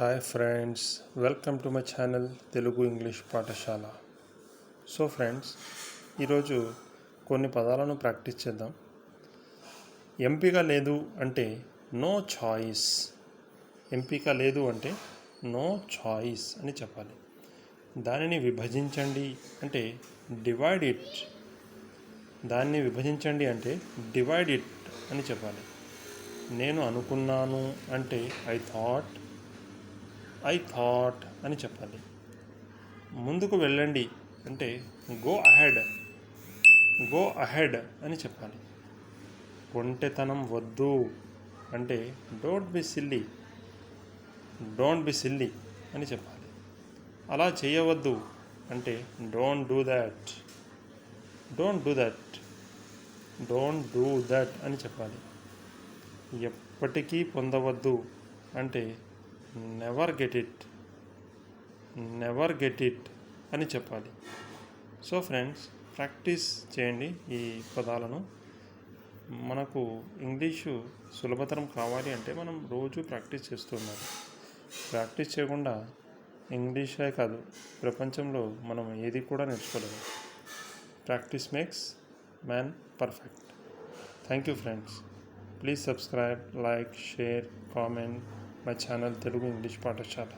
Hi friends welcome to my channel Telugu English పాఠశాల so friends ఈరోజు కొన్ని పదాలను ప్రాక్టీస్ చేద్దాం. ఎంపిక లేదు అంటే నో చాయిస్ ఎంపిక లేదు అంటే నో చాయిస్ అని చెప్పాలి. దానిని విభజించండి అంటే డివైడ్ ఇట్ దాన్ని విభజించండి అంటే డివైడ్ ఇట్ అని చెప్పాలి. నేను అనుకున్నాను అంటే ఐ థాట్ ఐ థాట్ అని చెప్పాలి. ముందుకు వెళ్ళండి అంటే గో అహెడ్ గో అహెడ్ అని చెప్పాలి. ఒంటెతనం వద్దు అంటే don't be silly don't be silly అని చెప్పాలి. అలా చేయవద్దు అంటే don't do that don't do that don't do that అని చెప్పాలి. ఎప్పటికీ పొందవద్దు అంటే never get it never get it అని చెప్పాలి. సో ఫ్రెండ్స్ ప్రాక్టీస్ చేయండి ఈ పదాలను. మనకు ఇంగ్లీషు సులభతరం కావాలి అంటే మనం రోజు ప్రాక్టీస్ చేస్తున్నారు ప్రాక్టీస్ చేయకుండా ఇంగ్లీషే కాదు ప్రపంచంలో మనం ఏది కూడా నేర్చుకోలేము. Practice makes man perfect thank you friends please subscribe like share comment మా ఛానల్ తెలుగు ఇంగ్లీష్ పాఠశాల.